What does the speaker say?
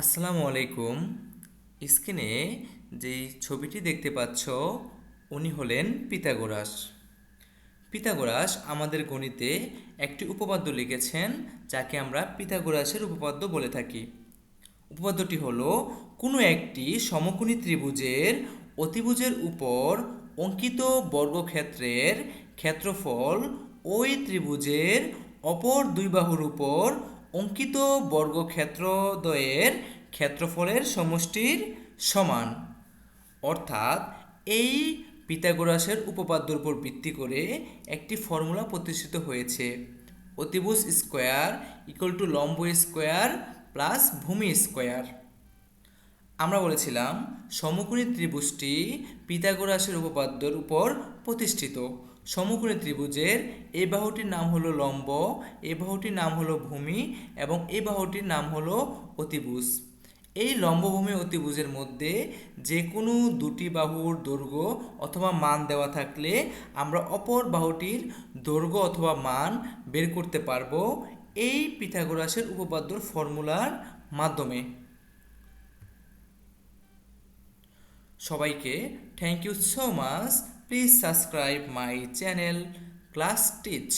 আসসালামু আলাইকুম। স্ক্রিনে যেই ছবিটি দেখতে পাচ্ছ, উনি হলেন পিতাগোরাস। পিতাগোরাস আমাদের গণিতে একটি উপপাদ্য লিখেছেন, যাকে আমরা পিতাগোরাসের উপপাদ্য বলে থাকি। উপপাদ্যটি হলো, কোনো একটি সমকোণী ত্রিভুজের অতিভুজের উপর অঙ্কিত বর্গক্ষেত্রের ক্ষেত্রফল ওই ত্রিভুজের অপর দুই বাহুর উপর অঙ্কিত বর্গক্ষেত্রদ্বয়ের ক্ষেত্রফলের সমষ্টির সমান। অর্থাৎ এই পিতাগোরাসের উপপাদ্যর উপর ভিত্তি করে একটি ফর্মুলা প্রতিষ্ঠিত হয়েছে। অতিভুজ স্কোয়ার ইকুয়াল টু লম্ব স্কোয়ার প্লাস ভূমি স্কোয়ার। আমরা বলেছিলাম, সমকোণী ত্রিভুজটি পিতাগোরাসের উপপাদ্যের উপর প্রতিষ্ঠিত। সমকোণী ত্রিভুজের এই বাহুটির নাম হলো লম্ব এই বাহুটির নাম হলো ভূমি এবং এই বাহুটির নাম হলো অতিভুজ। এই লম্বভূমি অতিভুজের মধ্যে যে কোনো দুটি বাহুর দৈর্ঘ্য অথবা মান দেওয়া থাকলে আমরা অপর বাহুটির দৈর্ঘ্য অথবা মান বের করতে পারব এই পিথাগোরাসের উপপাদ্যর ফর্মুলার মাধ্যমে। সবাইকে thank you so much please subscribe my channel class teach